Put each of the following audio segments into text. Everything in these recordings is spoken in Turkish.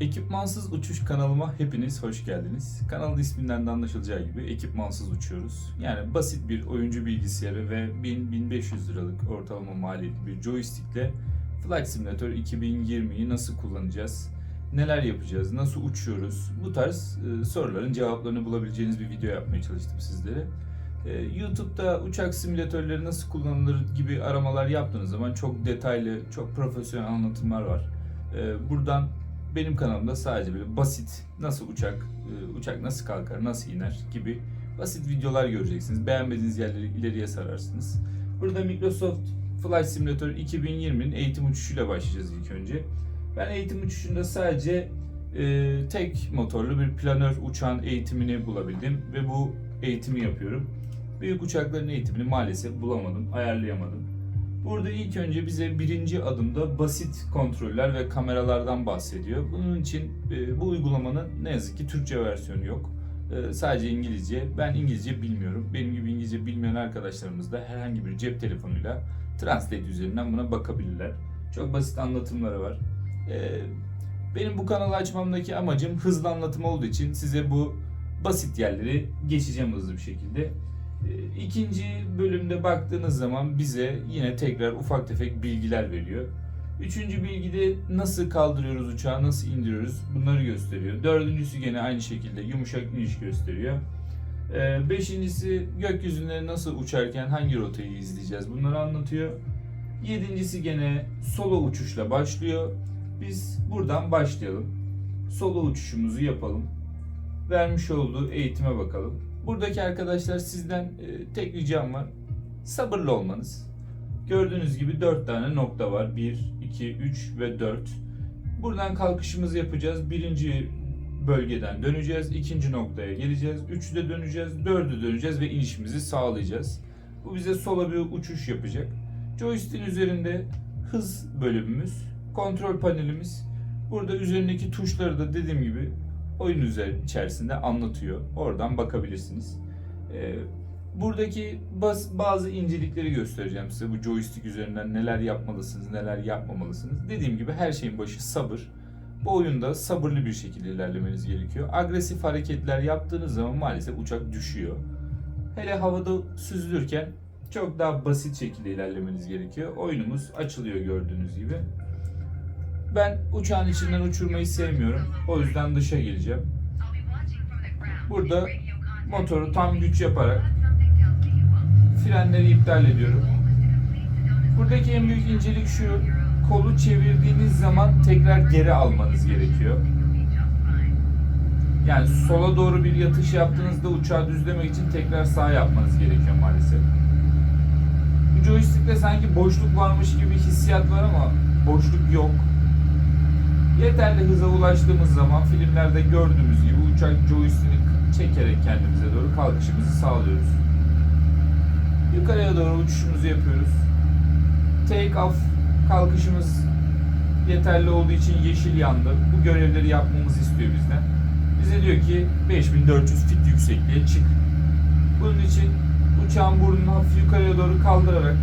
Ekipmansız Uçuş kanalıma hepiniz hoş geldiniz. Kanalın isminden de anlaşılacağı gibi ekipmansız uçuyoruz. Yani basit bir oyuncu bilgisayarı ve 1000-1500 liralık ortalama maliyetli bir joystickle Flight Simulator 2020'yi nasıl kullanacağız? Neler yapacağız? Nasıl uçuyoruz? Bu tarz e, soruların cevaplarını bulabileceğiniz bir video yapmaya çalıştım sizlere. E, YouTube'da uçak simülatörleri nasıl kullanılır gibi aramalar yaptığınız zaman çok detaylı, çok profesyonel anlatımlar var. E, buradan benim kanalımda sadece böyle basit nasıl uçak, e, uçak nasıl kalkar, nasıl iner gibi basit videolar göreceksiniz. Beğenmediğiniz yerleri ileriye sararsınız. Burada Microsoft Flight Simulator 2020'nin eğitim uçuşuyla başlayacağız ilk önce. Ben eğitim uçuşunda sadece e, tek motorlu bir planör uçağın eğitimini bulabildim ve bu eğitimi yapıyorum. Büyük uçakların eğitimini maalesef bulamadım, ayarlayamadım. Burada ilk önce bize birinci adımda basit kontroller ve kameralardan bahsediyor. Bunun için e, bu uygulamanın ne yazık ki Türkçe versiyonu yok. E, sadece İngilizce. Ben İngilizce bilmiyorum. Benim gibi İngilizce bilmeyen arkadaşlarımız da herhangi bir cep telefonuyla Translate üzerinden buna bakabilirler. Çok basit anlatımları var. E, benim bu kanalı açmamdaki amacım hızlı anlatım olduğu için size bu basit yerleri geçeceğim hızlı bir şekilde. İkinci bölümde baktığınız zaman bize yine tekrar ufak tefek bilgiler veriyor. Üçüncü bilgide nasıl kaldırıyoruz uçağı, nasıl indiriyoruz bunları gösteriyor. Dördüncüsü gene aynı şekilde yumuşak iniş gösteriyor. E, Beşincisi gökyüzünde nasıl uçarken hangi rotayı izleyeceğiz bunları anlatıyor. Yedincisi gene solo uçuşla başlıyor. Biz buradan başlayalım. Solo uçuşumuzu yapalım. Vermiş olduğu eğitime bakalım. Buradaki arkadaşlar sizden e, tek ricam var. Sabırlı olmanız. Gördüğünüz gibi 4 tane nokta var. 1, 2, 3 ve 4. Buradan kalkışımızı yapacağız. Birinci bölgeden döneceğiz. ikinci noktaya geleceğiz. 3'de döneceğiz. 4'ü döneceğiz ve inişimizi sağlayacağız. Bu bize sola bir uçuş yapacak. Joystick'in üzerinde hız bölümümüz, kontrol panelimiz. Burada üzerindeki tuşları da dediğim gibi oyun içerisinde anlatıyor. Oradan bakabilirsiniz. Ee, buradaki baz- bazı incelikleri göstereceğim size. Bu joystick üzerinden neler yapmalısınız, neler yapmamalısınız. Dediğim gibi her şeyin başı sabır. Bu oyunda sabırlı bir şekilde ilerlemeniz gerekiyor. Agresif hareketler yaptığınız zaman maalesef uçak düşüyor. Hele havada süzülürken çok daha basit şekilde ilerlemeniz gerekiyor. Oyunumuz açılıyor gördüğünüz gibi. Ben uçağın içinden uçurmayı sevmiyorum. O yüzden dışa geleceğim. Burada motoru tam güç yaparak frenleri iptal ediyorum. Buradaki en büyük incelik şu. Kolu çevirdiğiniz zaman tekrar geri almanız gerekiyor. Yani sola doğru bir yatış yaptığınızda uçağı düzlemek için tekrar sağ yapmanız gerekiyor maalesef. Bu joystick'te sanki boşluk varmış gibi hissiyat var ama boşluk yok. Yeterli hıza ulaştığımız zaman filmlerde gördüğümüz gibi uçak joystick'i çekerek kendimize doğru kalkışımızı sağlıyoruz. Yukarıya doğru uçuşumuzu yapıyoruz. Take off kalkışımız yeterli olduğu için yeşil yandı. Bu görevleri yapmamızı istiyor bizden. Bize diyor ki 5400 fit yüksekliğe çık. Bunun için uçağın burnunu hafif yukarıya doğru kaldırarak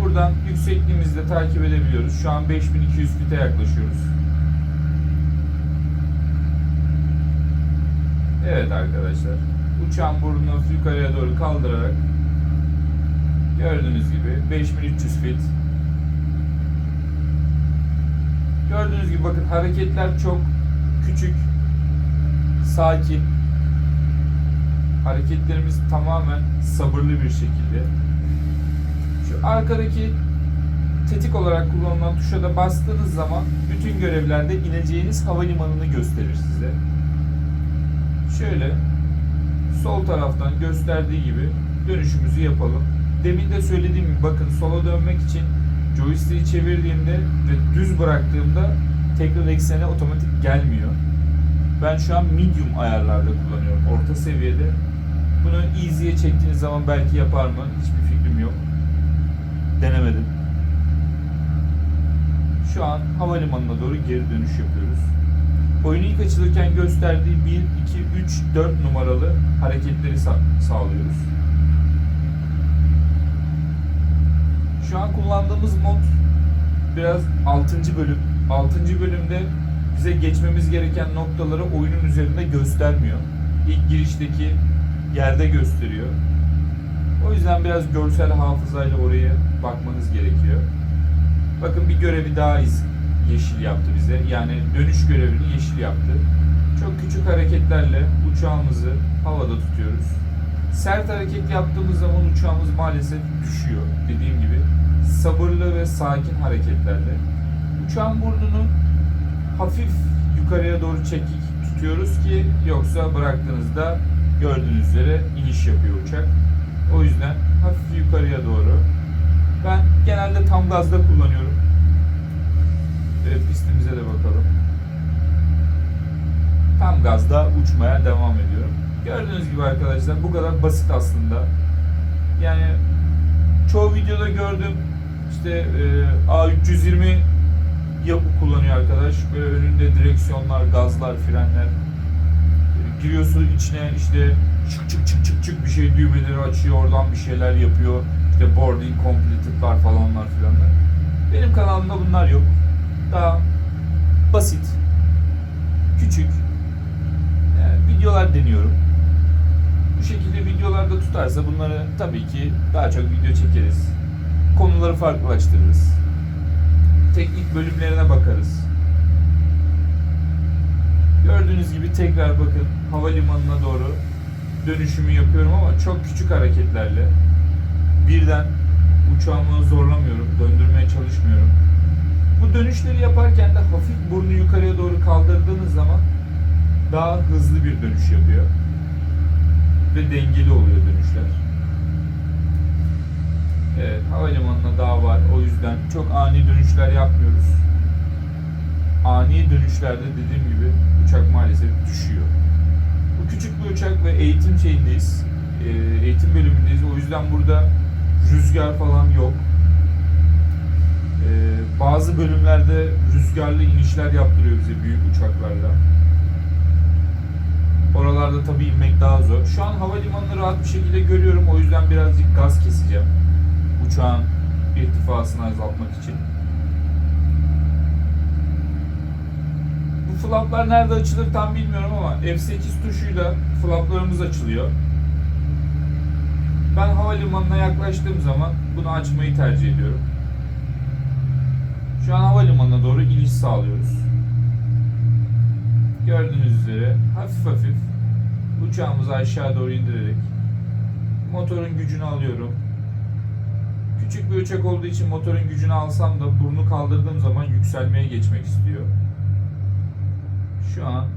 buradan yüksekliğimizi de takip edebiliyoruz. Şu an 5200 fite yaklaşıyoruz. Evet arkadaşlar. Uçağın burnunu yukarıya doğru kaldırarak gördüğünüz gibi 5300 fit Gördüğünüz gibi bakın hareketler çok küçük, sakin. Hareketlerimiz tamamen sabırlı bir şekilde. Arkadaki tetik olarak kullanılan tuşa da bastığınız zaman bütün görevlerde ineceğiniz havalimanını gösterir size. Şöyle sol taraftan gösterdiği gibi dönüşümüzü yapalım. Demin de söylediğim gibi bakın sola dönmek için joystick'i çevirdiğimde ve düz bıraktığımda tekrar eksene otomatik gelmiyor. Ben şu an medium ayarlarda kullanıyorum. Orta seviyede. Bunu easy'ye çektiğiniz zaman belki yapar mı? Hiçbir fikrim yok. Denemedim. Şu an havalimanına doğru geri dönüş yapıyoruz. Oyunu ilk açılırken gösterdiği 1, 2, 3, 4 numaralı hareketleri sa- sağlıyoruz. Şu an kullandığımız mod biraz 6. bölüm. 6. bölümde bize geçmemiz gereken noktaları oyunun üzerinde göstermiyor. İlk girişteki yerde gösteriyor. O yüzden biraz görsel hafızayla oraya bakmanız gerekiyor. Bakın bir görevi daha yeşil yaptı bize. Yani dönüş görevini yeşil yaptı. Çok küçük hareketlerle uçağımızı havada tutuyoruz. Sert hareket yaptığımız zaman uçağımız maalesef düşüyor. Dediğim gibi sabırlı ve sakin hareketlerle uçağın burnunu hafif yukarıya doğru çekik tutuyoruz ki yoksa bıraktığınızda gördüğünüz üzere iniş yapıyor uçak. O yüzden hafif yukarıya doğru. Ben genelde tam gazda kullanıyorum. Ve pistimize de bakalım. Tam gazda uçmaya devam ediyorum. Gördüğünüz gibi arkadaşlar bu kadar basit aslında. Yani çoğu videoda gördüm işte e, A320 yapı kullanıyor arkadaş. Böyle önünde direksiyonlar, gazlar, frenler. E, Giriyorsun içine işte çık çık çık çık çık bir şey düğmeleri açıyor oradan bir şeyler yapıyor. İşte boarding completed'lar falanlar filanlar. Benim kanalımda bunlar yok. Daha basit, küçük yani videolar deniyorum. Bu şekilde videolarda tutarsa bunları tabii ki daha çok video çekeriz. Konuları farklılaştırırız. Teknik bölümlerine bakarız. Gördüğünüz gibi tekrar bakın havalimanına doğru dönüşümü yapıyorum ama çok küçük hareketlerle birden uçağımı zorlamıyorum, döndürmeye çalışmıyorum. Bu dönüşleri yaparken de hafif burnu yukarıya doğru kaldırdığınız zaman daha hızlı bir dönüş yapıyor. Ve dengeli oluyor dönüşler. Evet, havalimanına daha var. O yüzden çok ani dönüşler yapmıyoruz. Ani dönüşlerde dediğim gibi uçak maalesef düşüyor. Bu küçük bir uçak ve eğitim şeyindeyiz. Ee, eğitim bölümündeyiz. O yüzden burada rüzgar falan yok. Ee, bazı bölümlerde rüzgarlı inişler yaptırıyor bize büyük uçaklarla. Oralarda tabii inmek daha zor. Şu an havalimanını rahat bir şekilde görüyorum. O yüzden birazcık gaz keseceğim. Uçağın irtifasını azaltmak için. Bu flaplar nerede açılır tam bilmiyorum ama F8 tuşuyla flaplarımız açılıyor. Ben havalimanına yaklaştığım zaman bunu açmayı tercih ediyorum. Şu an havalimanına doğru iniş sağlıyoruz. Gördüğünüz üzere hafif hafif uçağımızı aşağı doğru indirerek motorun gücünü alıyorum. Küçük bir uçak olduğu için motorun gücünü alsam da burnu kaldırdığım zaman yükselmeye geçmek istiyor. Şu an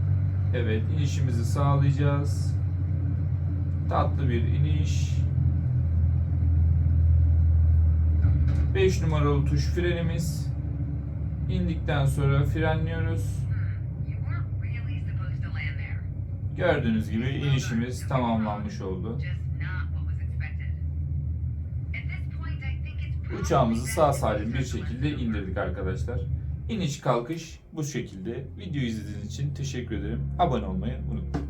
evet inişimizi sağlayacağız. Tatlı bir iniş. 5 numaralı tuş frenimiz. İndikten sonra frenliyoruz. Gördüğünüz gibi inişimiz tamamlanmış oldu. Uçağımızı sağ salim bir şekilde indirdik arkadaşlar. İniş kalkış bu şekilde. Video izlediğiniz için teşekkür ederim. Abone olmayı unutmayın.